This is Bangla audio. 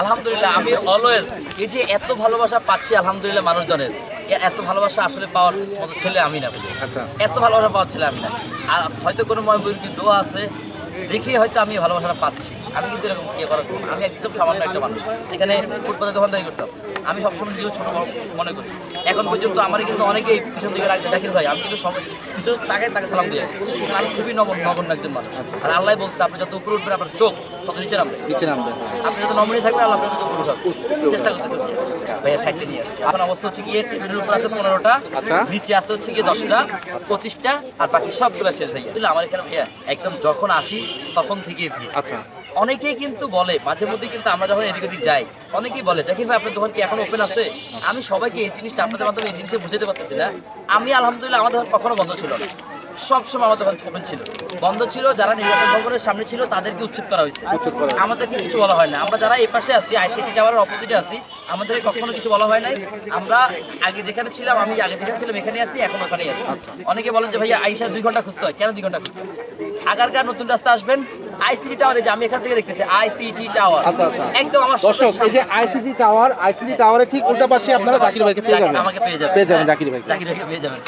আলহামদুলিল্লাহ আমি অলওয়েজ এই যে এত ভালোবাসা পাচ্ছি আলহামদুলিল্লাহ মানুষজনের এত ভালোবাসা আসলে পাওয়ার মতো ছেলে আমি না। আচ্ছা। এত ভালোবাসা পাওয়ার ছেলে আমি না। আর হয়তো কোনো ময়মুরগি দোয়া আছে দেখে হয়তো আমি ভালোবাসাটা পাচ্ছি। আমি কিন্তু এরকম ইয়ে করার আমি একদম সামান্য একটা মানুষ। এখানে ফুটপাতে দোকানদারি করতাম। আমি সবসময় নিজেকে ছোট মনে করি। এখন পর্যন্ত আমার কিন্তু অনেকেই পিছন দিকে রাখতে জাকির ভাই আমি কিন্তু সব পিছন তাকে তাকে সালাম দিয়ে আমি খুবই নগণ্য নগণ্য একজন মানুষ। আর আল্লাহ বলছে আপনি যত উপরে উঠবেন আপনার চোখ তত নিচে নামবে। নিচে নামবে। আপনি যত নমনীয় থাকবেন আল্লাহ আপনার তত উপরে উঠাবে। চেষ্টা করতেছেন ভাইয়া সাইডে নিয়ে আসছে। এখন অবস্থা হচ্ছে গিয়ে টেবিলের উপর আছে পনেরোটা আচ্ছা। নিচে আছে হচ্ছে গিয়ে দশটা পঁচিশটা আর বাকি সবগুলো শেষ ভাইয়া। আমার এখানে ভাইয়া একদম যখন আসি তখন ভিড়। আচ্ছা। অনেকেই কিন্তু বলে, মাঝে মধ্যে কিন্তু আমরা যখন এদিক ওদিক যাই, অনেকেই বলে, জাকির ভাই, আপনার দোকান কি এখন ওপেন আছে? আমি সবাইকে এই জিনিসটা আপনাদের মাধ্যমে এই জিনিসটা বুঝাতে পারতেছি না। আমি আলহামদুলিল্লাহ আমার দোকান কখনো বন্ধ ছিল না। সবসময় আমার দোকান ওপেন ছিল। বন্ধ ছিল যারা নির্বাচন ভবনের সামনে ছিল তাদেরকে উচ্ছেদ করা হয়েছে। আমাদেরকে কিছু বলা হয় না। আমরা যারা এই পাশে আছি আইসিটি টাওয়ারের অপোজিটে আছি আমাদের কখনো কিছু বলা হয় নাই। আমরা আগে যেখানে ছিলাম আমি আগে যেখানে ছিলাম এখানে আসি এখন ওখানেই আছি। আচ্ছা। অনেকে বলেন যে ভাইয়া আইসা দুই ঘণ্টা খুঁজতে হয়। কেন দুই ঘণ্টা খুঁজতে আগারকার নতুন রাস্তা আসবেন আইসিটি টাওয়ারে যে আমি এখান থেকে দেখতেছি আইসিটি টাওয়ার আচ্ছা, আচ্ছা। একদম আমার দর্শক এই যে আইসিটি টাওয়ার আইসিটি টাওয়ারের ঠিক উল্টা পাশে আপনারা জাকির ভাইকে পেয়ে যাবেন। আমাকে পেয়ে যাবেন। পেয়ে যাবেন জাকির ভাইকে। জাকির ভাইকে পেয়ে যাবেন।